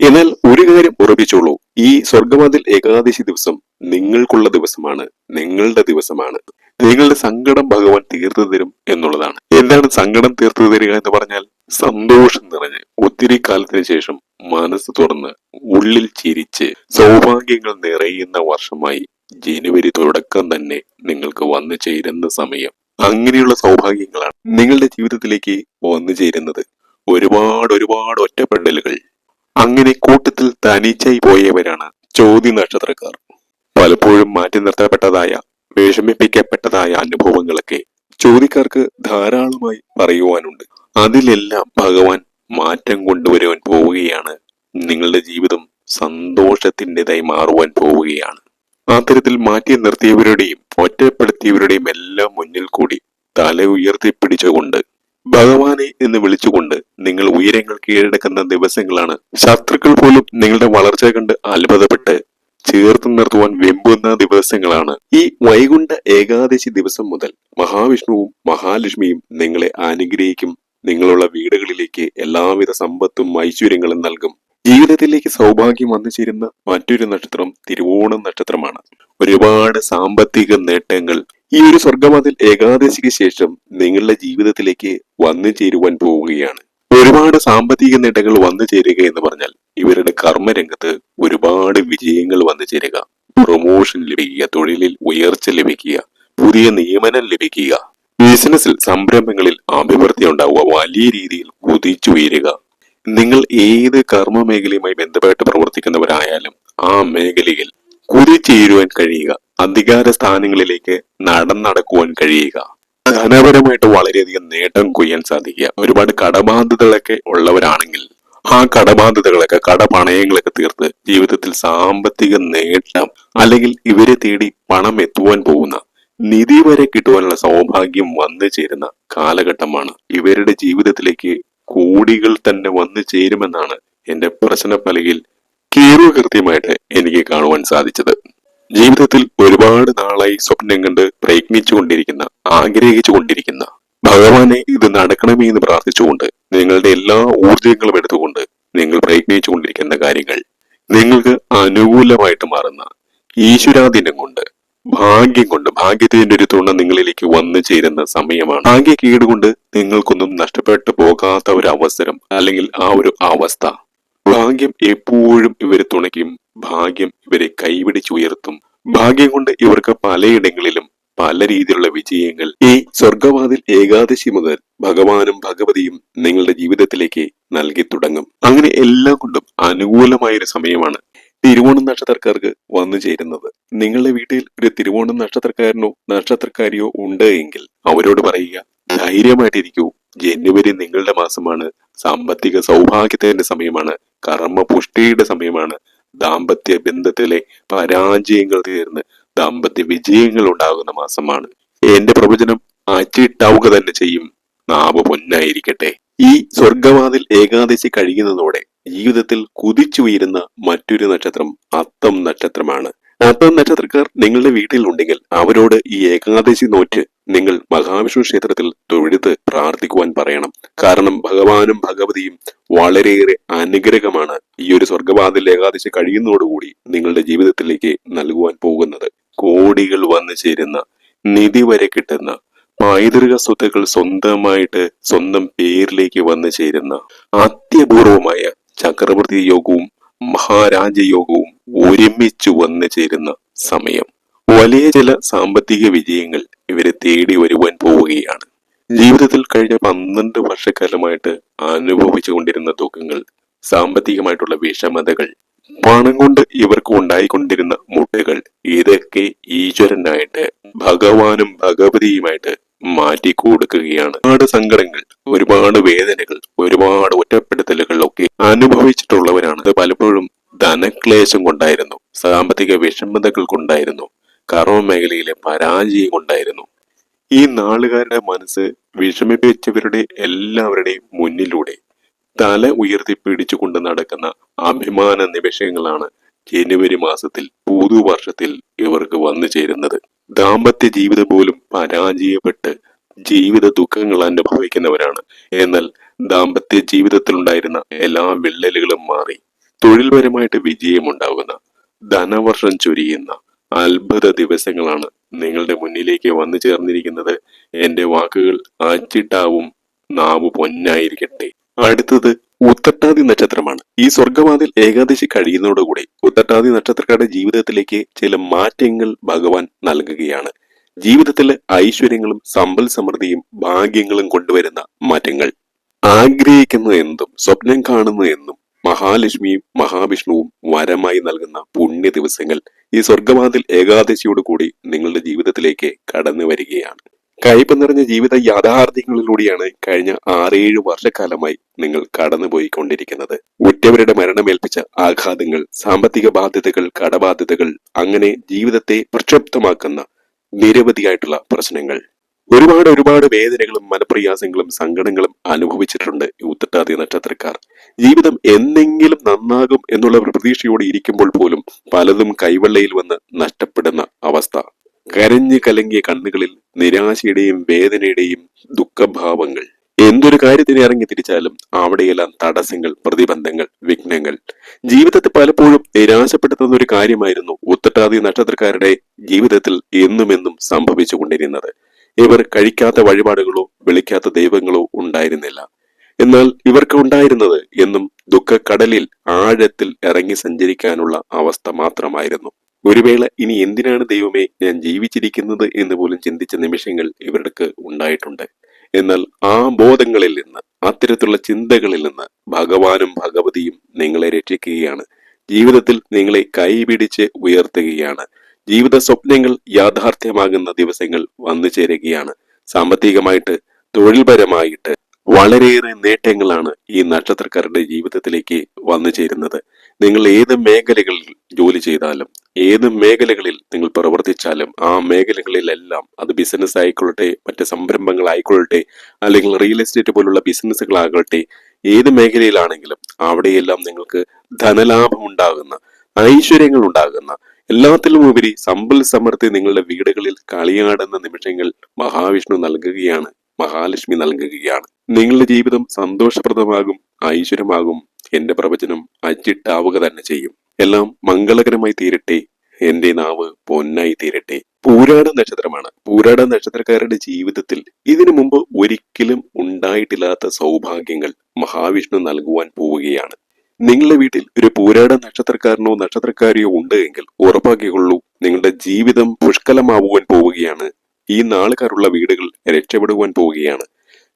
എന്നാൽ ഒരു കാര്യം ഉറപ്പിച്ചോളൂ. ഈ സ്വർഗവാതിൽ ഏകാദശി ദിവസം നിങ്ങൾക്കുള്ള ദിവസമാണ് നിങ്ങളുടെ ദിവസമാണ്. നിങ്ങളുടെ സങ്കടം ഭഗവാൻ തീർത്തു തരും എന്നുള്ളതാണ്. എന്താണ് സങ്കടം തീർത്തു തരിക എന്ന് പറഞ്ഞാൽ സന്തോഷം നിറഞ്ഞ് ഒത്തിരി കാലത്തിന് ശേഷം മനസ്സ് തുറന്ന് ഉള്ളിൽ ചിരിച്ച് സൗഭാഗ്യങ്ങൾ നിറയുന്ന വർഷമായി ജനുവരി തുടക്കം തന്നെ നിങ്ങൾക്ക് വന്നു ചേരുന്ന സമയം. അങ്ങനെയുള്ള സൗഭാഗ്യങ്ങളാണ് നിങ്ങളുടെ ജീവിതത്തിലേക്ക് വന്നു ചേരുന്നത്. ഒരുപാട് ഒരുപാട് ഒറ്റപ്പെടലുകൾ. അങ്ങനെ കൂട്ടത്തിൽ തനിച്ചായി പോയവരാണ് ചോദ്യ നക്ഷത്രക്കാർ. പലപ്പോഴും മാറ്റി നിർത്തപ്പെട്ടതായ വിഷമിപ്പിക്കപ്പെട്ടതായ അനുഭവങ്ങളൊക്കെ ചോദ്യക്കാർക്ക് ധാരാളമായി പറയുവാനുണ്ട്. അതിലെല്ലാം ഭഗവാൻ മാറ്റം കൊണ്ടുവരുവാൻ പോവുകയാണ്. നിങ്ങളുടെ ജീവിതം സന്തോഷത്തിന്റെതായി മാറുവാൻ പോവുകയാണ്. അത്തരത്തിൽ മാറ്റി നിർത്തിയവരുടെയും ഒറ്റപ്പെടുത്തിയവരുടെയും എല്ലാം മുന്നിൽ കൂടി തല ഉയർത്തി പിടിച്ചുകൊണ്ട് ഭഗവാനെ എന്ന് വിളിച്ചുകൊണ്ട് നിങ്ങൾ ഉയരങ്ങൾ കീഴടക്കുന്ന ദിവസങ്ങളാണ്. ശത്രുക്കൾ പോലും നിങ്ങളുടെ വളർച്ച കണ്ട് അത്ഭുതപ്പെട്ട് ചേർത്ത് നിർത്തുവാൻ വെമ്പുന്ന ദിവസങ്ങളാണ്. ഈ വൈകുണ്ഠ ഏകാദശി ദിവസം മുതൽ മഹാവിഷ്ണുവും മഹാലക്ഷ്മിയും നിങ്ങളെ അനുഗ്രഹിക്കും. നിങ്ങളുള്ള വീടുകളിലേക്ക് എല്ലാവിധ സമ്പത്തും ഐശ്വര്യങ്ങളും നൽകും. ജീവിതത്തിലേക്ക് സൗഭാഗ്യം വന്നു ചേരുന്ന മറ്റൊരു നക്ഷത്രം തിരുവോണം നക്ഷത്രമാണ്. ഒരുപാട് സാമ്പത്തിക നേട്ടങ്ങൾ. ഈ ഒരു സ്വർഗമതിൽ ഏകാദശിക്ക് ശേഷം നിങ്ങളുടെ ജീവിതത്തിലേക്ക് വന്നു ചേരുവാൻ പോവുകയാണ്. ഒരുപാട് സാമ്പത്തിക നേട്ടങ്ങൾ വന്നു ചേരുക എന്ന് പറഞ്ഞാൽ ഇവരുടെ കർമ്മരംഗത്ത് ഒരുപാട് വിജയങ്ങൾ വന്നു ചേരുക പ്രൊമോഷൻ ലഭിക്കുക തൊഴിലിൽ ഉയർച്ച ലഭിക്കുക പുതിയ നിയമനം ലഭിക്കുക. ബിസിനസ്സിൽ സംരംഭങ്ങളിൽ അഭിവൃദ്ധി ഉണ്ടാവുക വലിയ രീതിയിൽ കുതിച്ചുയരുക. നിങ്ങൾ ഏത് കർമ്മ മേഖലയുമായി ബന്ധപ്പെട്ട് പ്രവർത്തിക്കുന്നവരായാലും ആ മേഖലയിൽ കുതിച്ചേരുവാൻ കഴിയുക. അധികാര സ്ഥാനങ്ങളിലേക്ക് നടന്നടക്കുവാൻ കഴിയുക. ധനപരമായിട്ട് വളരെയധികം നേട്ടം കൊയ്യാൻ സാധിക്കുക. ഒരുപാട് കടബാധ്യതകളൊക്കെ ഉള്ളവരാണെങ്കിൽ ആ കടബാധ്യതകളൊക്കെ കടപണയങ്ങളൊക്കെ തീർത്ത് ജീവിതത്തിൽ സാമ്പത്തിക നേട്ടം അല്ലെങ്കിൽ ഇവരെ തേടി പണം എത്തുവാൻ പോകുന്ന നിധി വരെ കിട്ടുവാനുള്ള സൗഭാഗ്യം വന്നു ചേരുന്ന കാലഘട്ടമാണ് ഇവരുടെ ജീവിതത്തിലേക്ക് കോടികൾ തന്നെ വന്നു ചേരുമെന്നാണ് എന്റെ പ്രശ്ന പലകിൽ കീറു കൃത്യമായിട്ട് എനിക്ക് കാണുവാൻ സാധിച്ചത്. ജീവിതത്തിൽ ഒരുപാട് നാളായി സ്വപ്നം കണ്ട് പ്രയത്നിച്ചുകൊണ്ടിരിക്കുന്ന ആഗ്രഹിച്ചുകൊണ്ടിരിക്കുന്ന ഭഗവാനെ ഇത് നടക്കണമേ എന്ന് പ്രാർത്ഥിച്ചുകൊണ്ട് നിങ്ങളുടെ എല്ലാ ഊർജങ്ങളും എടുത്തുകൊണ്ട് നിങ്ങൾ പ്രയത്നിച്ചുകൊണ്ടിരിക്കുന്ന കാര്യങ്ങൾ നിങ്ങൾക്ക് അനുകൂലമായിട്ട് മാറുന്ന ഈശ്വരാധീനം കൊണ്ട് ഭാഗ്യം കൊണ്ട് ഭാഗ്യത്തിന്റെ ഒരു തുണ നിങ്ങളിലേക്ക് വന്നു ചേരുന്ന സമയമാണ്. ഭാഗ്യ കീടുകൊണ്ട് നിങ്ങൾക്കൊന്നും നഷ്ടപ്പെട്ടു പോകാത്ത ഒരു അവസരം അല്ലെങ്കിൽ ആ ഒരു അവസ്ഥ. ഭാഗ്യം എപ്പോഴും ഇവരെ തുണയ്ക്കും. ഭാഗ്യം ഇവരെ കൈവിടിച്ചുയർത്തും ഭാഗ്യം കൊണ്ട് ഇവർക്ക് പലയിടങ്ങളിലും പല രീതിയിലുള്ള വിജയങ്ങൾ. ഈ സ്വർഗവാതിൽ ഏകാദശി മുതൽ ഭഗവാനും ഭഗവതിയും നിങ്ങളുടെ ജീവിതത്തിലേക്ക് നൽകി തുടങ്ങും. അങ്ങനെ എല്ലാം കൊണ്ടും അനുകൂലമായ ഒരു സമയമാണ് തിരുവോണം നക്ഷത്രക്കാർക്ക് വന്നു ചേരുന്നത്. നിങ്ങളുടെ വീട്ടിൽ ഒരു തിരുവോണം നക്ഷത്രക്കാരനോ നക്ഷത്രക്കാരിയോ ഉണ്ട് എങ്കിൽ അവരോട് പറയുക ധൈര്യമായിട്ടിരിക്കൂ. ജനുവരി നിങ്ങളുടെ മാസമാണ്. സാമ്പത്തിക സൗഭാഗ്യത്തിന്റെ സമയമാണ്. കർമ്മ പുഷ്ടിയുടെ സമയമാണ്. ദാമ്പത്യ ബന്ധത്തിലെ പരാജയങ്ങൾ തീർന്ന് ദാമ്പത്യ വിജയങ്ങൾ ഉണ്ടാകുന്ന മാസമാണ്. എന്റെ പ്രവചനം അച്ചിട്ടാവുക തന്നെ ചെയ്യും. നാവ് പൊന്നായിരിക്കട്ടെ. ഈ സ്വർഗവാതിൽ ഏകാദശി കഴിയുന്നതോടെ ജീവിതത്തിൽ കുതിച്ചുയരുന്ന മറ്റൊരു നക്ഷത്രം അത്തം നക്ഷത്രമാണ്. അത്തം നക്ഷത്രക്കാർ നിങ്ങളുടെ വീട്ടിൽ ഉണ്ടെങ്കിൽ അവരോട് ഈ ഏകാദശി നോറ്റ് നിങ്ങൾ മഹാവിഷ്ണു ക്ഷേത്രത്തിൽ തൊഴുത് പ്രാർത്ഥിക്കുവാൻ പറയണം. കാരണം ഭഗവാനും ഭഗവതിയും വളരെയേറെ അനുഗ്രഹമാണ് ഈ ഒരു സ്വർഗവാതിൽ ഏകാദശി കഴിയുന്നതോടുകൂടി നിങ്ങളുടെ ജീവിതത്തിലേക്ക് നൽകുവാൻ പോകുന്നത്. കോടികൾ വന്നു ചേരുന്ന നിധി വരെ കിട്ടുന്ന പൈതൃക സ്വത്തുക്കൾ സ്വന്തമായിട്ട് സ്വന്തം പേരിലേക്ക് വന്നു ചേരുന്ന അത്യപൂർവമായ ചക്രവർത്തി യോഗവും മഹാരാജയോഗവും ഒരുമിച്ച് വന്നു ചേരുന്ന സമയം. വലിയ ചില സാമ്പത്തിക വിജയങ്ങൾ ഇവരെ തേടി വരുവാൻ പോവുകയാണ്. ജീവിതത്തിൽ കഴിഞ്ഞ പന്ത്രണ്ട് വർഷക്കാലമായിട്ട് അനുഭവിച്ചു കൊണ്ടിരുന്ന ദുഃഖങ്ങൾ സാമ്പത്തികമായിട്ടുള്ള വിഷമതകൾ പണം കൊണ്ട് ഇവർക്ക് ഉണ്ടായിക്കൊണ്ടിരുന്ന മുട്ടകൾ ഇതൊക്കെ ഈശ്വരനായിട്ട് ഭഗവാനും ഭഗവതിയുമായിട്ട് മാറ്റി കൊടുക്കുകയാണ് ഒരുപാട് സങ്കടങ്ങൾ ഒരുപാട് വേദനകൾ ഒരുപാട് ഒറ്റപ്പെടുത്തലുകൾ ഒക്കെ അനുഭവിച്ചിട്ടുള്ളവരാണ്. അത് പലപ്പോഴും ധനക്ലേശം കൊണ്ടായിരുന്നു സാമ്പത്തിക വിഷമതകൾ കൊണ്ടായിരുന്നു കർമ്മ മേഖലയിലെ പരാജയം കൊണ്ടായിരുന്നു. ഈ നാളുകാരുടെ മനസ്സ് വിഷമിപ്പിച്ചവരുടെ എല്ലാവരുടെയും മുന്നിലൂടെ തല ഉയർത്തി പിടിച്ചുകൊണ്ട് നടക്കുന്ന അഭിമാന നിമിഷങ്ങളാണ് ജനുവരി മാസത്തിൽ പുതുവർഷത്തിൽ ഇവർക്ക് വന്നു ചേരുന്നത്. ദാമ്പത്യ ജീവിതം പോലും പരാജയപ്പെട്ട് ജീവിത ദുഃഖങ്ങൾ അനുഭവിക്കുന്നവരാണ്. എന്നാൽ ദാമ്പത്യ ജീവിതത്തിലുണ്ടായിരുന്ന എല്ലാ വിള്ളലുകളും മാറി. തൊഴിൽപരമായിട്ട് വിജയമുണ്ടാകുന്ന ധനവർഷം ചൊരിയുന്ന അത്ഭുത ദിവസങ്ങളാണ് നിങ്ങളുടെ മുന്നിലേക്ക് വന്നു ചേർന്നിരിക്കുന്നത്. എന്റെ വാക്കുകൾ അച്ചിട്ടാവും നാവ് പൊന്നായിരിക്കട്ടെ. അടുത്തത് ഉത്തട്ടാതി നക്ഷത്രമാണ്. ഈ സ്വർഗവാതിൽ ഏകാദശി കഴിയുന്നതോടുകൂടി ഉത്തട്ടാതി നക്ഷത്രക്കാരുടെ ജീവിതത്തിലേക്ക് ചില മാറ്റങ്ങൾ ഭഗവാൻ നൽകുകയാണ്. ജീവിതത്തിലെ ഐശ്വര്യങ്ങളും സമ്പൽ സമൃദ്ധിയും ഭാഗ്യങ്ങളും കൊണ്ടുവരുന്ന മാറ്റങ്ങൾ. ആഗ്രഹിക്കുന്ന എന്തും സ്വപ്നം കാണുന്ന എന്നും മഹാലക്ഷ്മിയും മഹാവിഷ്ണുവും വരമായി നൽകുന്ന പുണ്യ ദിവസങ്ങൾ ഈ സ്വർഗവാതിൽ ഏകാദശിയോടുകൂടി നിങ്ങളുടെ ജീവിതത്തിലേക്ക് കടന്നു വരികയാണ് കയ്പ് നിറഞ്ഞ ജീവിത യാഥാർത്ഥ്യങ്ങളിലൂടെയാണ് കഴിഞ്ഞ ആറേഴ് വർഷക്കാലമായി നിങ്ങൾ കടന്നുപോയിക്കൊണ്ടിരിക്കുന്നത്. ഉറ്റവരുടെ മരണമേൽപ്പിച്ച ആഘാതങ്ങൾ സാമ്പത്തിക ബാധ്യതകൾ കടബാധ്യതകൾ അങ്ങനെ ജീവിതത്തെ പ്രക്ഷുബ്ധമാക്കുന്ന നിരവധിയായിട്ടുള്ള പ്രശ്നങ്ങൾ. ഒരുപാട് ഒരുപാട് വേദനകളും മനപ്രയാസങ്ങളും സങ്കടങ്ങളും അനുഭവിച്ചിട്ടുണ്ട് ഊത്തട്ടാതി നക്ഷത്രക്കാർ. ജീവിതം എന്നെങ്കിലും നന്നാകും എന്നുള്ള പ്രതീക്ഷയോടെ ഇരിക്കുമ്പോൾ പോലും പലതും കൈവെള്ളയിൽ വന്ന് നഷ്ടപ്പെടുന്ന അവസ്ഥ. കരഞ്ഞു കലങ്ങിയ കണ്ണുകളിൽ നിരാശയുടെയും വേദനയുടെയും ദുഃഖഭാവങ്ങൾ. എന്തൊരു കാര്യത്തിന് ഇറങ്ങി തിരിച്ചാലും അവിടെയെല്ലാം തടസ്സങ്ങൾ പ്രതിബന്ധങ്ങൾ വിഘ്നങ്ങൾ. ജീവിതത്തെ പലപ്പോഴും നിരാശപ്പെടുത്തുന്ന ഒരു കാര്യമായിരുന്നു ഉത്തട്ടാതി നക്ഷത്രക്കാരുടെ ജീവിതത്തിൽ എന്നുമെന്നും സംഭവിച്ചുകൊണ്ടിരുന്നത് ഇവർ കഴിക്കാത്ത വഴിപാടുകളോ വിളിക്കാത്ത ദൈവങ്ങളോ ഉണ്ടായിരുന്നില്ല. എന്നാൽ ഇവർക്ക് ഉണ്ടായിരുന്നത് എന്നും ദുഃഖക്കടലിൽ ആഴത്തിൽ ഇറങ്ങി സഞ്ചരിക്കാനുള്ള അവസ്ഥ മാത്രമായിരുന്നു. ഒരു വേള ഇനി എന്തിനാണ് ദൈവമേ ഞാൻ ജീവിച്ചിരിക്കുന്നത് എന്ന് പോലും ചിന്തിച്ച നിമിഷങ്ങൾ ഇവർക്ക് ഉണ്ടായിട്ടുണ്ട്. എന്നാൽ ആ ബോധങ്ങളിൽ നിന്ന് അത്തരത്തിലുള്ള ചിന്തകളിൽ നിന്ന് ഭഗവാനും ഭഗവതിയും നിങ്ങളെ രക്ഷിക്കുകയാണ്. ജീവിതത്തിൽ നിങ്ങളെ കൈപിടിച്ച് ഉയർത്തുകയാണ്. ജീവിത സ്വപ്നങ്ങൾ യാഥാർത്ഥ്യമാകുന്ന ദിവസങ്ങൾ വന്നു ചേരുകയാണ് സാമ്പത്തികമായിട്ട് തൊഴിൽപരമായിട്ട് വളരെയേറെ നേട്ടങ്ങളാണ് ഈ നക്ഷത്രക്കാരുടെ ജീവിതത്തിലേക്ക് വന്നു ചേരുന്നത്. നിങ്ങൾ ഏത് മേഖലകളിൽ ജോലി ചെയ്താലും ഏത് മേഖലകളിൽ നിങ്ങൾ പ്രവർത്തിച്ചാലും ആ മേഖലകളിലെല്ലാം അത് ബിസിനസ് ആയിക്കൊള്ളട്ടെ മറ്റ് സംരംഭങ്ങൾ ആയിക്കൊള്ളട്ടെ അല്ലെങ്കിൽ റിയൽ എസ്റ്റേറ്റ് പോലുള്ള ബിസിനസ്സുകളാകട്ടെ ഏത് മേഖലയിലാണെങ്കിലും അവിടെയെല്ലാം നിങ്ങൾക്ക് ധനലാഭം ഉണ്ടാകുന്ന ഐശ്വര്യങ്ങൾ ഉണ്ടാകുന്ന എല്ലാത്തിലും ഉപരി സമ്പൽ സമൃദ്ധി നിങ്ങളുടെ വീടുകളിൽ കളിയാടുന്ന നിമിഷങ്ങൾ മഹാവിഷ്ണു നൽകുകയാണ് മഹാലക്ഷ്മി നൽകുകയാണ്. നിങ്ങളുടെ ജീവിതം സന്തോഷപ്രദമാകും ഐശ്വര്യമാകും. എന്റെ പ്രവചനം അച്ചിട്ടാവുക തന്നെ ചെയ്യും. എല്ലാം മംഗളകരമായി തീരട്ടെ. എന്റെ നാവ് പൊന്നായി തീരട്ടെ. പൂരാട നക്ഷത്രമാണ്. പൂരാട നക്ഷത്രക്കാരുടെ ജീവിതത്തിൽ ഇതിനു മുമ്പ് ഒരിക്കലും ഉണ്ടായിട്ടില്ലാത്ത സൗഭാഗ്യങ്ങൾ മഹാവിഷ്ണു നൽകുവാൻ പോവുകയാണ്. നിങ്ങളുടെ വീട്ടിൽ ഒരു പൂരാട നക്ഷത്രക്കാരനോ നക്ഷത്രക്കാരിയോ ഉണ്ട് എങ്കിൽ ഉറപ്പാക്കിക്കൊള്ളൂ നിങ്ങളുടെ ജീവിതം പുഷ്കലമാവുവാൻ പോവുകയാണ്. ഈ നാളുകാരുള്ള വീടുകൾ രക്ഷപ്പെടുവാൻ പോവുകയാണ്.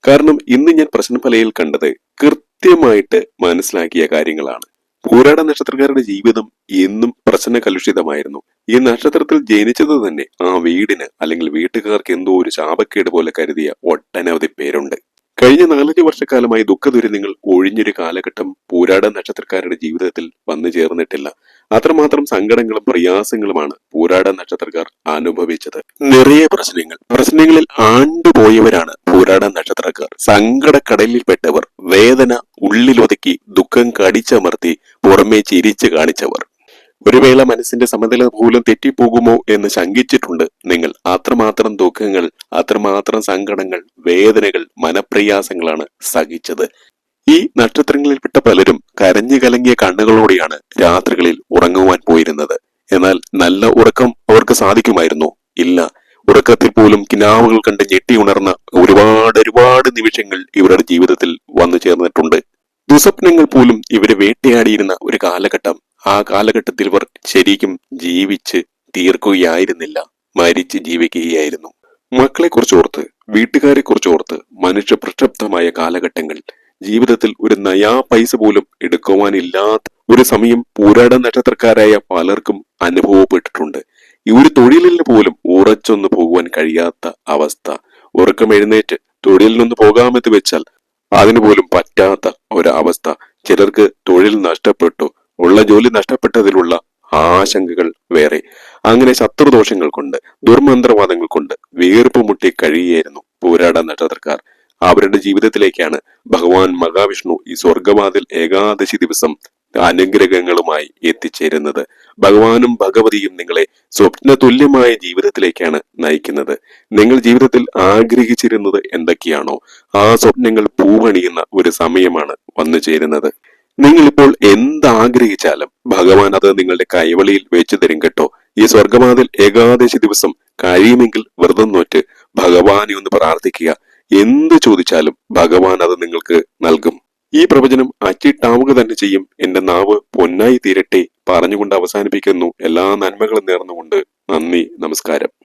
കാരണം ഇന്ന് ഞാൻ പ്രശ്നഫലയിൽ കണ്ടത് കൃത്യമായിട്ട് മനസ്സിലാക്കിയ കാര്യങ്ങളാണ്. പൂരാട നക്ഷത്രക്കാരുടെ ജീവിതം എന്നും പ്രശ്ന കലുഷിതമായിരുന്നു ഈ നക്ഷത്രത്തിൽ ജനിച്ചത് തന്നെ ആ വീടിന് അല്ലെങ്കിൽ വീട്ടുകാർക്ക് എന്തോ ഒരു ശാപക്കേട് പോലെ കരുതിയ ഒട്ടനവധി പേരുണ്ട്. കഴിഞ്ഞ നാലഞ്ച് വർഷക്കാലമായി ദുഃഖദുരിതങ്ങൾ ഒഴിഞ്ഞൊരു കാലഘട്ടം പൂരാട നക്ഷത്രക്കാരുടെ ജീവിതത്തിൽ വന്നു ചേർന്നിട്ടില്ല. അത്രമാത്രം സങ്കടങ്ങളും പ്രയാസങ്ങളുമാണ് പൂരാട നക്ഷത്രക്കാർ അനുഭവിച്ചത്. നിറയെ പ്രശ്നങ്ങൾ. പ്രശ്നങ്ങളിൽ ആണ്ടുപോയവരാണ് പൂരാട നക്ഷത്രക്കാർ. സങ്കടക്കടലിൽപ്പെട്ടവർ വേദന ഉള്ളിലൊതുക്കി ദുഃഖം കടിച്ചമർത്തി പുറമേ ചിരിച്ചു കാണിച്ചവർ. ഒരു വേള മനസ്സിന്റെ സമനില പോലും തെറ്റിപ്പോകുമോ എന്ന് ശങ്കിച്ചിട്ടുണ്ട് നിങ്ങൾ. അത്രമാത്രം ദുഃഖങ്ങൾ അത്രമാത്രം സങ്കടങ്ങൾ വേദനകൾ മനപ്രയാസങ്ങളാണ് സഹിച്ചത്. ഈ നക്ഷത്രങ്ങളിൽപ്പെട്ട പലരും കരഞ്ഞു കലങ്ങിയ കണ്ണുകളോടെയാണ് രാത്രികളിൽ ഉറങ്ങുവാൻ പോയിരുന്നത്. എന്നാൽ നല്ല ഉറക്കം അവർക്ക് സാധിക്കുമായിരുന്നോ. ഇല്ല ഉറക്കത്തിൽ പോലും കിനാവുകൾ കണ്ട് ഞെട്ടി ഉണർന്ന ഒരുപാട് ഒരുപാട് നിമിഷങ്ങൾ ഇവരുടെ ജീവിതത്തിൽ വന്നു ചേർന്നിട്ടുണ്ട്. ദുസ്വപ്നങ്ങൾ പോലും ഇവരെ വേട്ടയാടിയിരുന്ന ഒരു കാലഘട്ടം ആ കാലഘട്ടത്തിൽ ഇവർ ശരിക്കും ജീവിച്ച് തീർക്കുകയായിരുന്നില്ല മരിച്ച് ജീവിക്കുകയായിരുന്നു. മക്കളെ കുറിച്ച് ഓർത്ത് വീട്ടുകാരെ കുറിച്ച് ഓർത്ത് മനുഷ്യ പ്രക്ഷബ്ധമായ കാലഘട്ടങ്ങൾ ജീവിതത്തിൽ ഒരു നയാ പൈസ പോലും എടുക്കുവാനില്ലാത്ത ഒരു സമയം പോരാട നക്ഷത്രക്കാരായ പലർക്കും അനുഭവപ്പെട്ടിട്ടുണ്ട്. ഈ ഒരു തൊഴിലിന് പോലും ഉറച്ചൊന്ന് പോകുവാൻ കഴിയാത്ത അവസ്ഥ. ഉറക്കം എഴുന്നേറ്റ് തൊഴിലിൽ നിന്ന് പോകാമെന്ന് വെച്ചാൽ അതിനു പോലും പറ്റാത്ത ഒരവസ്ഥ ചിലർക്ക് തൊഴിൽ നഷ്ടപ്പെട്ടു ഉള്ള ജോലി നഷ്ടപ്പെട്ടതിലുള്ള ആശങ്കകൾ വേറെ. അങ്ങനെ ശത്രുദോഷങ്ങൾ കൊണ്ട് ദുർമന്ത്രവാദങ്ങൾ കൊണ്ട് വീർപ്പ് മുട്ടി കഴിയുകയായിരുന്നു പോരാട നക്ഷത്രക്കാർ. അവരുടെ ജീവിതത്തിലേക്കാണ് ഭഗവാൻ മഹാവിഷ്ണു ഈ സ്വർഗവാതിൽ ഏകാദശി ദിവസം അനുഗ്രഹങ്ങളുമായി എത്തിച്ചേരുന്നത്. ഭഗവാനും ഭഗവതിയും നിങ്ങളെ സ്വപ്ന തുല്യമായ ജീവിതത്തിലേക്കാണ് നയിക്കുന്നത്. നിങ്ങൾ ജീവിതത്തിൽ ആഗ്രഹിച്ചിരുന്നത് എന്തൊക്കെയാണോ ആ സ്വപ്നങ്ങൾ പൂവണിയുന്ന ഒരു സമയമാണ് വന്നു ചേരുന്നത് നിങ്ങളിപ്പോൾ എന്താഗ്രഹിച്ചാലും ഭഗവാൻ അത് നിങ്ങളുടെ കൈവളിയിൽ വെച്ചു തരും കേട്ടോ. ഈ സ്വർഗവാതിൽ ഏകാദശി ദിവസം കഴിയുമെങ്കിൽ വ്രതം നോറ്റ് ഭഗവാനെ ഒന്ന് പ്രാർത്ഥിക്കുക. എന്ത് ചോദിച്ചാലും ഭഗവാൻ അത് നിങ്ങൾക്ക് നൽകും. ഈ പ്രവചനം അച്ചിട്ടാവുക തന്നെ ചെയ്യും. എന്റെ നാവ് പൊന്നായി തീരട്ടെ പറഞ്ഞുകൊണ്ട് അവസാനിപ്പിക്കുന്നു. എല്ലാ നന്മകളും നേർന്നുകൊണ്ട് നന്ദി നമസ്കാരം.